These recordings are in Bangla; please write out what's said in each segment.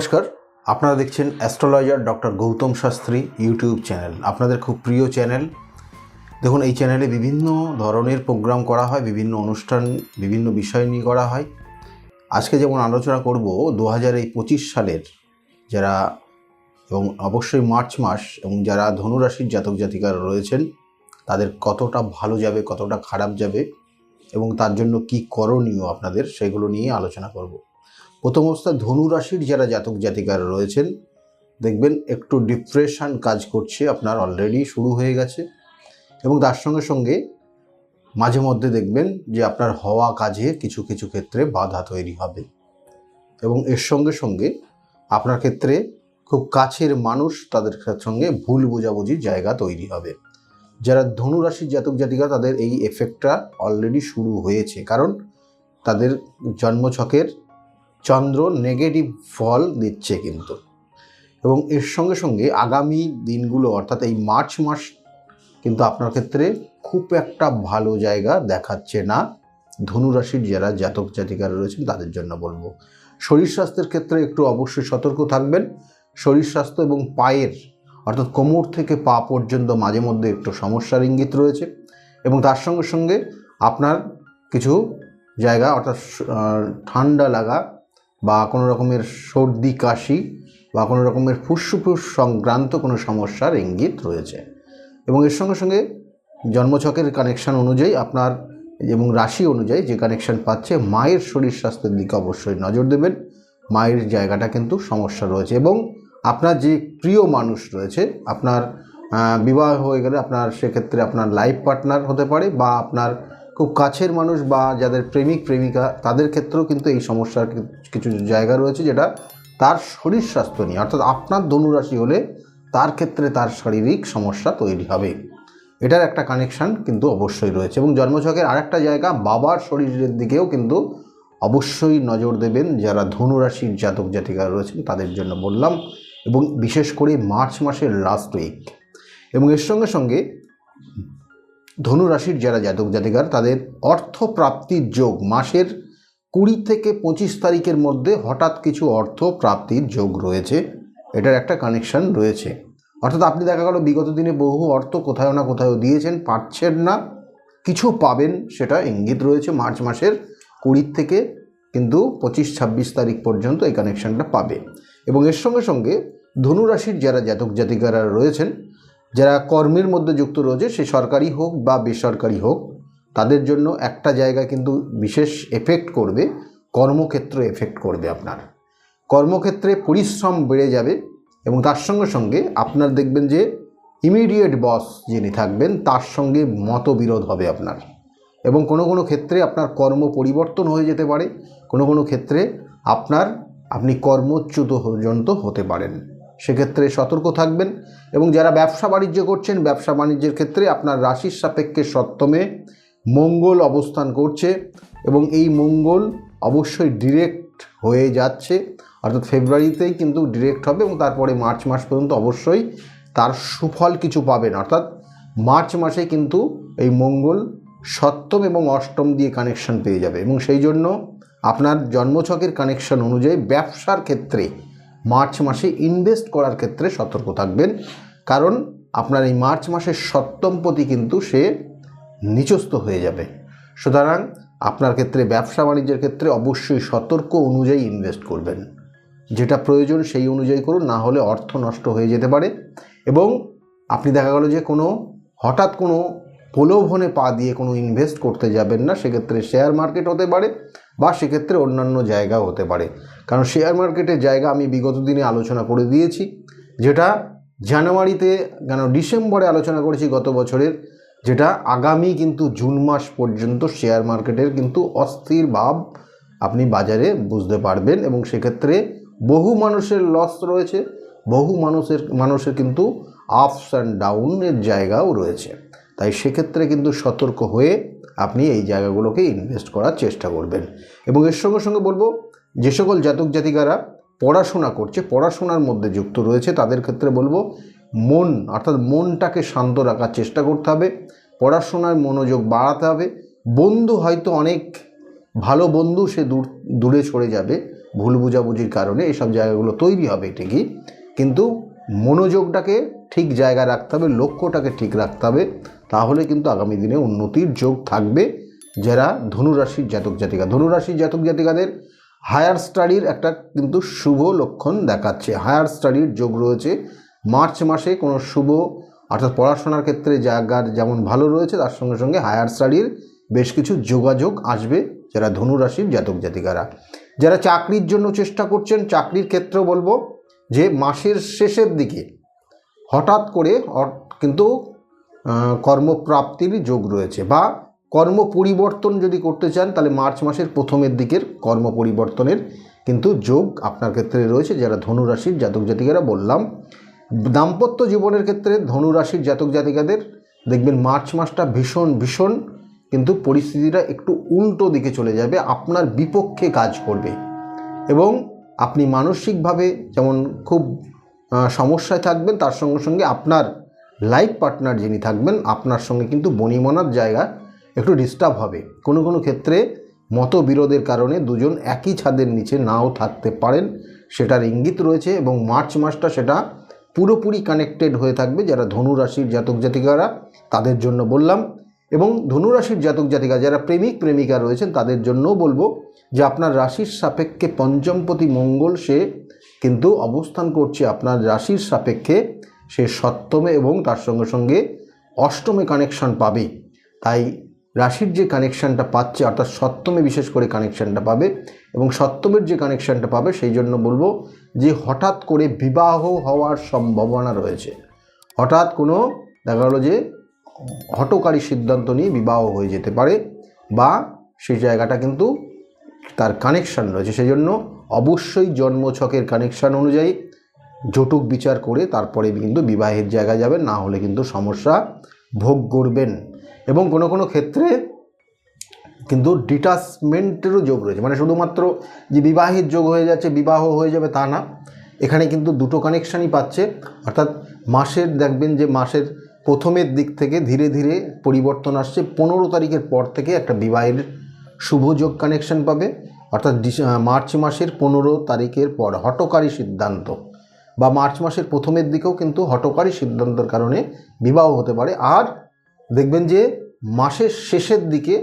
নমস্কার। আপনারা দেখছেন astrologer doctor Gautam Shastri YouTube channel, আপনাদের খুব প্রিয় চ্যানেল। দেখুন, এই চ্যানেলে বিভিন্ন ধরনের প্রোগ্রাম করা হয়, বিভিন্ন অনুষ্ঠান, বিভিন্ন বিষয় নিয়ে করা হয়। আজকে যেমন আলোচনা করব দু হাজার এই পঁচিশ সালের যারা এবং অবশ্যই মার্চ মাস এবং যারা ধনুরাশির জাতক জাতিকারা রয়েছেন, তাদের কতটা ভালো যাবে, কতটা খারাপ যাবে এবং তার জন্য কি করণীয় আপনাদের, সেগুলো নিয়ে আলোচনা করব। প্রথম অবস্থায় ধনুরাশির যারা জাতক জাতিকারা রয়েছেন, দেখবেন একটু ডিপ্রেশান কাজ করছে, আপনার অলরেডি শুরু হয়ে গেছে। এবং তার সঙ্গে সঙ্গে মাঝে মধ্যে দেখবেন যে আপনার হওয়া কাজে কিছু কিছু ক্ষেত্রে বাধা তৈরি হবে। এবং এর সঙ্গে সঙ্গে আপনার ক্ষেত্রে খুব কাছের মানুষ তাদের সঙ্গে ভুল বোঝাবুঝির জায়গা তৈরি হবে। যারা ধনুরাশির জাতক জাতিকা, তাদের এই এফেক্টটা অলরেডি শুরু হয়েছে। কারণ তাদের জন্মছকের চন্দ্র নেগেটিভ ফল দিচ্ছে কিন্তু। এবং এর সঙ্গে সঙ্গে আগামী দিনগুলো, অর্থাৎ এই মার্চ মাস, কিন্তু আপনার ক্ষেত্রে খুব একটা ভালো জায়গা দেখাচ্ছে না। ধনুরাশির যারা জাতক জাতিকারা রয়েছেন, তাদের জন্য বলব। শরীর স্বাস্থ্যের ক্ষেত্রে একটু অবশ্যই সতর্ক থাকবেন। শরীর স্বাস্থ্য এবং পায়ের, অর্থাৎ কোমর থেকে পা পর্যন্ত মাঝে মধ্যে একটু সমস্যার ইঙ্গিত রয়েছে। এবং তার সঙ্গে সঙ্গে আপনার কিছু জায়গা, অর্থাৎ ঠান্ডা লাগা বা কোনো রকমের সর্দি, কাশি বা কোনো রকমের ফুসফুস সংক্রান্ত কোনো সমস্যার ইঙ্গিত রয়েছে। এবং এর সঙ্গে সঙ্গে জন্মছকের কানেকশান অনুযায়ী আপনার এবং রাশি অনুযায়ী যে কানেকশন পাচ্ছে, মায়ের শরীর স্বাস্থ্যের দিকে অবশ্যই নজর দেবেন। মায়ের জায়গাটা কিন্তু সমস্যা রয়েছে এবং আপনার যে প্রিয় মানুষ রয়েছে, আপনার বিবাহ হয়ে গেলে আপনার সেক্ষেত্রে আপনার লাইফ পার্টনার হতে পারে বা আপনার খুব কাছের মানুষ বা যাদের প্রেমিক, প্রেমিকা, তাদের ক্ষেত্রেও কিন্তু এই সমস্যার কিছু জায়গা রয়েছে যেটা তার শরীর স্বাস্থ্য নিয়ে, অর্থাৎ আপনার ধনুরাশি হলে তার ক্ষেত্রে তার শারীরিক সমস্যা তৈরি হবে। এটার একটা কানেকশান কিন্তু অবশ্যই রয়েছে এবং জন্মছকের আরেকটা জায়গা বাবার শরীরের দিকেও কিন্তু অবশ্যই নজর দেবেন যারা ধনুরাশির জাতক জাতিকা রয়েছেন তাদের জন্য বললাম এবং বিশেষ করে মার্চ মাসের লাস্ট উইক এবং এর সঙ্গে সঙ্গে ধনু রাশির যারা জাতক জাতিকার, তাদের অর্থ প্রাপ্তির যোগ মাসের কুড়ি থেকে পঁচিশ তারিখের মধ্যে হঠাৎ কিছু অর্থ প্রাপ্তির যোগ রয়েছে। এটার একটা কানেকশন রয়েছে। অর্থাৎ আপনি দেখা গেল বিগত দিনে বহু অর্থ কোথাও না কোথাও দিয়েছেন, পাচ্ছেন না, কিছু পাবেন সেটা ইঙ্গিত রয়েছে মার্চ মাসের কুড়ির থেকে কিন্তু পঁচিশ, ছাব্বিশ তারিখ পর্যন্ত এই কানেকশানটা পাবে। এবং এর সঙ্গে সঙ্গে ধনুরাশির যারা জাতক জাতিকারা রয়েছেন যারা কর্মের মধ্যে যুক্ত রয়েছে, সে সরকারি হোক বা বেসরকারি হোক, তাদের জন্য একটা জায়গা কিন্তু বিশেষ এফেক্ট করবে, কর্মক্ষেত্র এফেক্ট করবে আপনার। কর্মক্ষেত্রে পরিশ্রম বেড়ে যাবে এবং তার সঙ্গে সঙ্গে আপনার দেখবেন যে ইমিডিয়েট বস যিনি থাকবেন, তার সঙ্গে মতবিরোধ হবে আপনার। এবং কোনো কোনো ক্ষেত্রে আপনার কর্ম পরিবর্তন হয়ে যেতে পারে, কোনো কোনো ক্ষেত্রে আপনার, আপনি কর্মচ্যুত পর্যন্ত হতে পারেন। সেক্ষেত্রে সতর্ক থাকবেন এবং যারা ব্যবসা বাণিজ্য করছেন, ব্যবসা বাণিজ্যের ক্ষেত্রে আপনার রাশির সাপেক্ষে সপ্তমে মঙ্গল অবস্থান করছে এবং এই মঙ্গল অবশ্যই ডিরেক্ট হয়ে যাচ্ছে। অর্থাৎ ফেব্রুয়ারিতেই কিন্তু ডিরেক্ট হবে এবং তারপরে মার্চ মাস পর্যন্ত অবশ্যই তার সুফল কিছু পাবেন। অর্থাৎ মার্চ মাসে কিন্তু এই মঙ্গল সপ্তম এবং অষ্টম দিয়ে কানেকশন পেয়ে যাবে এবং সেই জন্য আপনার জন্মছকের কানেকশন অনুযায়ী ব্যবসার ক্ষেত্রে মার্চ মাসে ইনভেস্ট করার ক্ষেত্রে সতর্ক থাকবেন। কারণ আপনার এই মার্চ মাসের সপ্তমপতি কিন্তু সে নিচস্থ হয়ে যাবে। সুতরাং আপনার ক্ষেত্রে, ব্যবসা বাণিজ্যের ক্ষেত্রে অবশ্যই সতর্ক অনুযায়ী ইনভেস্ট করবেন। যেটা প্রয়োজন সেই অনুযায়ী করুন, না হলে অর্থ নষ্ট হয়ে যেতে পারে। এবং আপনি দেখা গেল যে কোনো, হঠাৎ কোনো প্রলোভনে পা দিয়ে কোনো ইনভেস্ট করতে যাবেন না, সেক্ষেত্রে শেয়ার মার্কেট হতে পারে বা সেক্ষেত্রে অন্যান্য জায়গাও হতে পারে। কারণ শেয়ার মার্কেটের জায়গা আমি বিগত দিনে আলোচনা করে দিয়েছি, যেটা জানুয়ারিতে, কেন ডিসেম্বরে আলোচনা করেছি গত বছরের, যেটা আগামী কিন্তু জুন মাস পর্যন্ত শেয়ার মার্কেটের কিন্তু অস্থির ভাব আপনি বাজারে বুঝতে পারবেন এবং সেক্ষেত্রে বহু মানুষের লস রয়েছে, বহু মানুষের মানুষের কিন্তু আপস অ্যান্ড ডাউনের জায়গাও রয়েছে। তাই সেক্ষেত্রে কিন্তু সতর্ক হয়ে আপনি এই জায়গাগুলোকে ইনভেস্ট করার চেষ্টা করবেন। এবং এর সঙ্গে সঙ্গে বলব, যে সকল জাতক জাতিকারা পড়াশোনা করছে, পড়াশোনার মধ্যে যুক্ত রয়েছে, তাদের ক্ষেত্রে বলব, মন, অর্থাৎ মনটাকে শান্ত রাখার চেষ্টা করতে হবে পড়াশোনার মনোযোগ বাড়াতে হবে। বন্ধু হয়তো অনেক ভালো বন্ধু, সে দূর, দূরে সরে যাবে, ভুল বুঝাবুঝির কারণে এসব জায়গাগুলো তৈরি হবে ঠিকই, কিন্তু মনোযোগটাকে ঠিক জায়গায় রাখতে হবে, লক্ষ্যটাকে ঠিক রাখতে হবে। তাহলে কিন্তু আগামী দিনে উন্নতির যোগ থাকবে। যারা ধনুরাশির জাতক জাতিকা, ধনুরাশির জাতক জাতিকাদের হায়ার স্টাডির একটা কিন্তু শুভ লক্ষণ দেখাচ্ছে। হায়ার স্টাডির যোগ রয়েছে। মার্চ মাসে কোনো শুভ, অর্থাৎ পড়াশোনার ক্ষেত্রে জায়গার যেমন ভালো রয়েছে, তার সঙ্গে সঙ্গে হায়ার স্টাডির বেশ কিছু যোগাযোগ আসবে যারা ধনুরাশির জাতক জাতিকারা। যারা চাকরির জন্য চেষ্টা করছেন, চাকরির ক্ষেত্রেও বলব যে মাসের শেষের দিকে হঠাৎ করে কিন্তু কর্মপ্রাপ্তির যোগ রয়েছে বা কর্ম পরিবর্তন যদি করতে চান, তাহলে মার্চ মাসের প্রথমের দিকের কর্ম পরিবর্তনের কিন্তু যোগ আপনার ক্ষেত্রে রয়েছে। যারা ধনুরাশির জাতক জাতিকারা বললাম, দাম্পত্য জীবনের ক্ষেত্রে ধনুরাশির জাতক জাতিকাদের দেখবেন মার্চ মাসটা ভীষণ ভীষণ কিন্তু পরিস্থিতিটা একটু উল্টো দিকে চলে যাবে, আপনার বিপক্ষে কাজ করবে এবং আপনি মানসিকভাবে যেমন খুব সমস্যায় থাকবেন, তার সঙ্গে সঙ্গে আপনার লাইফ পার্টনার যিনি থাকবেন, আপনার সঙ্গে কিন্তু বনিমনার জায়গা একটু ডিস্টার্ব হবে। কোনো কোনো ক্ষেত্রে মতবিরোধের কারণে দুজন একই ছাদের নিচে নাও থাকতে পারেন, সেটার ইঙ্গিত রয়েছে এবং মার্চ মাসটা সেটা পুরোপুরি কানেক্টেড হয়ে থাকবে। যারা ধনুরাশির জাতক জাতিকারা, তাদের জন্য বললাম। এবং ধনুরাশির জাতক জাতিকা, যারা প্রেমিক, প্রেমিকা রয়েছেন, তাদের জন্যও বলব যে আপনার রাশির সাপেক্ষে পঞ্চমপতি মঙ্গল সে কিন্তু অবস্থান করছে। আপনার রাশির সাপেক্ষে সে সপ্তমে এবং তার সঙ্গে সঙ্গে অষ্টমে কানেকশন পাবে। তাই রাশির যে কানেকশানটা পাচ্ছে, অর্থাৎ সপ্তমে বিশেষ করে কানেকশানটা পাবে এবং সপ্তমের যে কানেকশানটা পাবে, সেই জন্য বলব যে হঠাৎ করে বিবাহ হওয়ার সম্ভাবনা রয়েছে। হঠাৎ কোনো দেখা গেলো যে হটকারী সিদ্ধান্ত নিয়ে বিবাহ হয়ে যেতে পারে বা সেই জায়গাটা কিন্তু তার কানেকশান রয়েছে। সেই জন্য অবশ্যই জন্মছকের কানেকশান অনুযায়ী জটুক বিচার করে তারপরে কিন্তু বিবাহের জায়গায় যাবেন, না হলে কিন্তু সমস্যা ভোগ করবেন। এবং কোনো কোনো ক্ষেত্রে কিন্তু ডিটাচমেন্টেরও যোগ রয়েছে। মানে শুধুমাত্র যে বিবাহের যোগ হয়ে যাচ্ছে, বিবাহ হয়ে যাবে তা না। এখানে কিন্তু দুটো কানেকশানই পাচ্ছে। অর্থাৎ মাসের, দেখবেন যে মাসের প্রথমের দিক থেকে ধীরে ধীরে পরিবর্তন আসছে। পনেরো তারিখের পর থেকে একটা বিবাহের শুভযোগ কানেকশন পাবে। অর্থাৎ মার্চ মাসের পনেরো তারিখের পর হটকারী সিদ্ধান্ত। বা মার্চ মাসের প্রথমের দিকেও কিন্তু হটকারী সিদ্ধান্তের কারণে বিবাহ হতে পারে। আর দেখবেন যে মাসের শেষের দিকে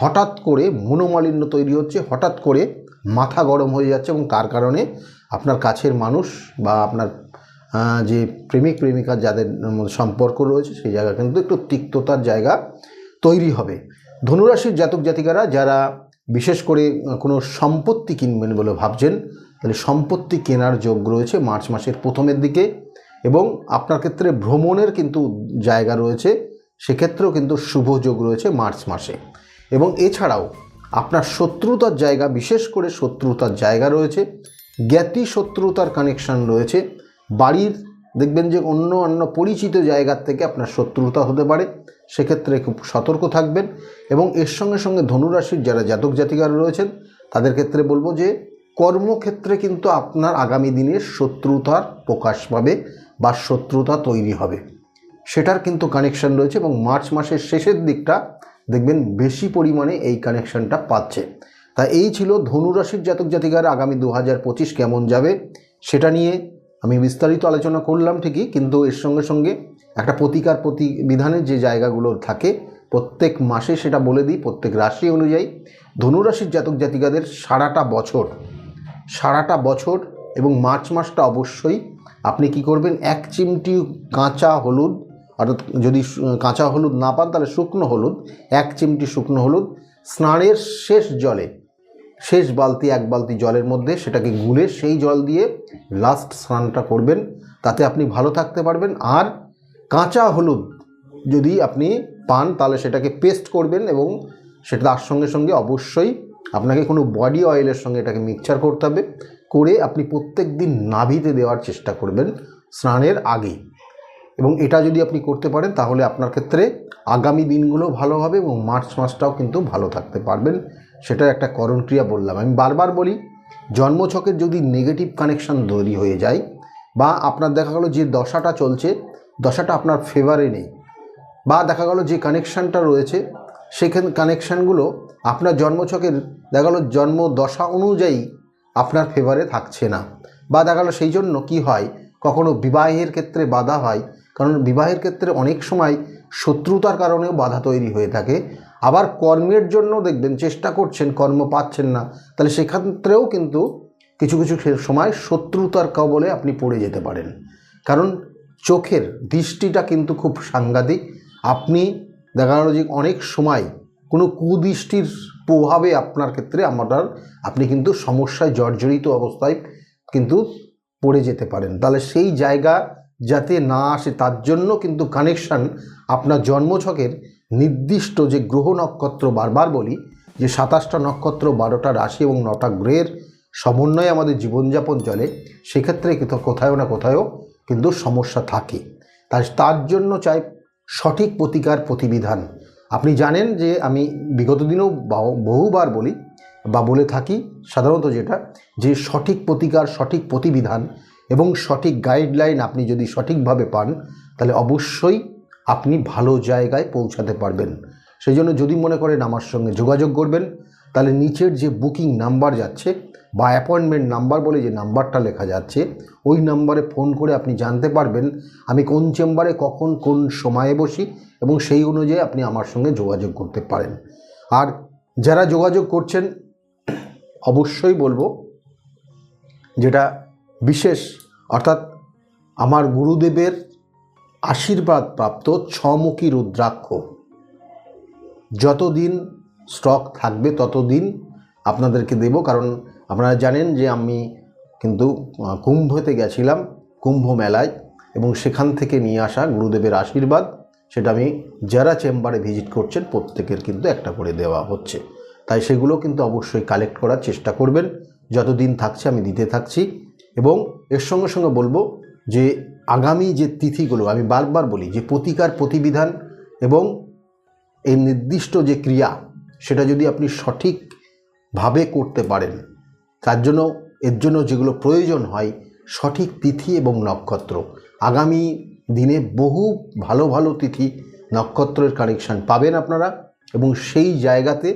হঠাৎ করে মনোমালিন্য তৈরি হচ্ছে, হঠাৎ করে মাথা গরম হয়ে যাচ্ছে এবং তার কারণে আপনার কাছের মানুষ বা আপনার যে প্রেমিক, প্রেমিকা যাদের সম্পর্ক রয়েছে, সেই জায়গা কিন্তু একটু তিক্ততার জায়গা তৈরি হবে। ধনুরাশির জাতক জাতিকারা যারা বিশেষ করে কোনো সম্পত্তি কিনবেন বলে ভাবছেন, তাহলে সম্পত্তি কেনার যোগ রয়েছে মার্চ মাসের প্রথমের দিকে এবং আপনার ক্ষেত্রে ভ্রমণের কিন্তু জায়গা রয়েছে, সেক্ষেত্রেও কিন্তু শুভ যোগ রয়েছে মার্চ মাসে। এবং এছাড়াও আপনার শত্রুতার জায়গা, বিশেষ করে শত্রুতার জায়গা রয়েছে জ্ঞাতি শত্রুতার কানেকশন রয়েছে, বাড়ির দেখবেন যে অন্য অন্য পরিচিত জায়গার থেকে আপনার শত্রুতা হতে পারে, সেক্ষেত্রে খুব সতর্ক থাকবেন এবং এর সঙ্গে সঙ্গে ধনুরাশির যারা জাতক জাতিকারা রয়েছেন, তাদের ক্ষেত্রে বলব যে কর্মক্ষেত্রে কিন্তু আপনার আগামী দিনে শত্রুতার প্রকাশ পাবে বা শত্রুতা তৈরি হবে। সেটার কিন্তু কানেকশন রয়েছে এবং মার্চ মাসের শেষের দিকটা দেখবেন বেশি পরিমাণে এই কানেকশনটা পাচ্ছে। তা এই ছিল ধনুরাশির জাতক জাতিকার আগামী দু হাজার পঁচিশ কেমন যাবে, সেটা নিয়ে আমি বিস্তারিত আলোচনা করলাম ঠিকই, কিন্তু এর সঙ্গে সঙ্গে একটা প্রতিকার প্রতিবিধানের যে জায়গাগুলো থাকে, প্রত্যেক মাসে সেটা বলে দিই, প্রত্যেক রাশি অনুযায়ী। ধনুরাশির জাতক জাতিকাদের সারাটা বছর সারাটা বছর এবং মার্চ মাসটা অবশ্যই আপনি কি করবেন? এক চিমটি কাঁচা হলুদ, অর্থাৎ যদি কাঁচা হলুদ না পান তাহলে শুকনো হলুদ, এক চিমটি শুকনো হলুদ, স্নানের শেষ জলে শেষ বালতি, এক বালতি জলের মধ্যে সেটাকে গুলে সেই জল দিয়ে লাস্ট স্নানটা করবেন। তাতে আপনি ভালো থাকতে পারবেন। আর কাঁচা হলুদ যদি আপনি পান, তাহলে সেটাকে পেস্ট করবেন এবং সেটা তার সঙ্গে সঙ্গে অবশ্যই আপনাকে কোনো বডি অয়েলের সঙ্গে এটাকে মিক্সচার করতে হবে। করে আপনি প্রত্যেক দিন নাভিতে দেওয়ার চেষ্টা করবেন স্নানের আগেই। এবং এটা যদি আপনি করতে পারেন, তাহলে আপনার ক্ষেত্রে আগামী দিনগুলো ভালো হবে এবং মার্চ মাসটাও কিন্তু ভালো থাকতে পারবেন। সেটার একটা করণক্রিয়া বললাম। আমি বারবার বলি, জন্মছকের যদি নেগেটিভ কানেকশন তৈরি হয়ে যায় বা আপনার দেখা গেলো যে দশাটা চলছে, দশাটা আপনার ফেভারে নেই, বা দেখা গেলো যে কানেকশানটা রয়েছে, সেখান কানেকশানগুলো আপনার জন্মছকের দেখা গেলো জন্ম দশা অনুযায়ী আপনার ফেভারে থাকছে না। বা দেখা গেলো সেই জন্য কি হয়, কখনো বিবাহের ক্ষেত্রে বাধা হয়, কারণ বিবাহের ক্ষেত্রে অনেক সময় শত্রুতার কারণেও বাধা তৈরি হয়ে থাকে। আবার কর্মের জন্য দেখবেন, চেষ্টা করছেন, কর্ম পাচ্ছেন না। তাহলে সেক্ষেত্রেও কিন্তু কিছু কিছু সময় শত্রুতার কবলে আপনি পড়ে যেতে পারেন। কারণ চোখের দৃষ্টিটা কিন্তু খুব সাংঘাতিক। আপনি দেখা গেল যে অনেক সময় কোনো কুদৃষ্টির প্রভাবে আপনার ক্ষেত্রে আমার আপনি কিন্তু সমস্যায় জর্জরিত অবস্থায় কিন্তু পড়ে যেতে পারেন। তাহলে সেই জায়গা যাতে না আসে, তার জন্য কিন্তু কানেকশান আপনার জন্মছকের নির্দিষ্ট যে গ্রহ নক্ষত্র বারবার বলি, যে সাতাশটা নক্ষত্র, বারোটা রাশি এবং নটা গ্রহের সমন্বয়ে আমাদের জীবনযাপন চলে, সেক্ষেত্রে কিন্তু না কোথাও কিন্তু সমস্যা থাকে। তাই তার জন্য চাই সঠিক প্রতিকার প্রতিবিধান। আপনি জানেন যে আমি বিগত দিনেও বহুবার বলি বা বলে থাকি, সাধারণত যেটা, যে সঠিক প্রতিকার, সঠিক প্রতিবিধান এবং সঠিক গাইডলাইন আপনি যদি সঠিকভাবে পান, তাহলে অবশ্যই আপনি ভালো জায়গায় পৌঁছাতে পারবেন। সেই জন্য যদি মনে করেন আমার সঙ্গে যোগাযোগ করবেন, তাহলে নিচের যে বুকিং নাম্বার যাচ্ছে বা অ্যাপয়েন্টমেন্ট নাম্বার বলে যে নাম্বারটা লেখা যাচ্ছে, ওই নাম্বারে ফোন করে আপনি জানতে পারবেন আমি কোন চেম্বারে কখন কোন সময়ে বসি এবং সেই অনুযায়ী আপনি আমার সঙ্গে যোগাযোগ করতে পারেন। আর যারা যোগাযোগ করছেন, অবশ্যই বলব যেটা বিশেষ, অর্থাৎ আমার গুরুদেবের আশীর্বাদ প্রাপ্ত ছমুখী রুদ্রাক্ষ। যতদিন স্টক থাকবে, ততদিন আপনাদেরকে দেব, কারণ আপনারা জানেন যে আমি কিন্তু কুম্ভতে গেছিলাম, কুম্ভ মেলায়, এবং সেখান থেকে নিয়ে আসা গুরুদেবের আশীর্বাদ, সেটা আমি যারা চেম্বারে ভিজিট করছেন, প্রত্যেকের কিন্তু একটা করে দেওয়া হচ্ছে। তাই সেগুলো কিন্তু অবশ্যই কালেক্ট করার চেষ্টা করবেন। যতদিন থাকছে, আমি দিতে থাকছি, এবং এর সঙ্গে সঙ্গে বলব যে আগামী যে তিথিগুলো, আমি বারবার বলি যে প্রতিকার প্রতিবিধান এবং এই নির্দিষ্ট যে ক্রিয়া, সেটা যদি আপনি সঠিকভাবে করতে পারেন, তার জন্য, এর জন্য যেগুলো প্রয়োজন হয়, সঠিক তিথি এবং নক্ষত্র। আগামী দিনে বহু ভালো ভালো তিথি নক্ষত্রের কানেকশান পাবেন আপনারা এবং সেই জায়গাতে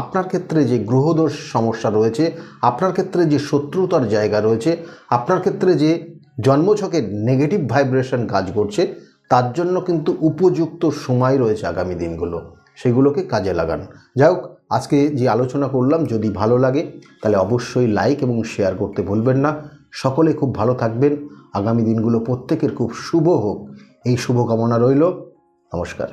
আপনার ক্ষেত্রে যে গ্রহদোষ সমস্যা রয়েছে, আপনার ক্ষেত্রে যে শত্রুতার জায়গা রয়েছে, আপনার ক্ষেত্রে যে জন্মছকের নেগেটিভ ভাইব্রেশন কাজ করছে, তার জন্য কিন্তু উপযুক্ত সময় রয়েছে আগামী দিনগুলো। সেগুলোকে কাজে লাগান। যাই হোক, আজকে যে আলোচনা করলাম, যদি ভালো লাগে, তাহলে অবশ্যই লাইক এবং শেয়ার করতে ভুলবেন না। সকলে খুব ভালো থাকবেন। আগামী দিনগুলো প্রত্যেকের খুব শুভ হোক। এই শুভকামনা রইল। নমস্কার।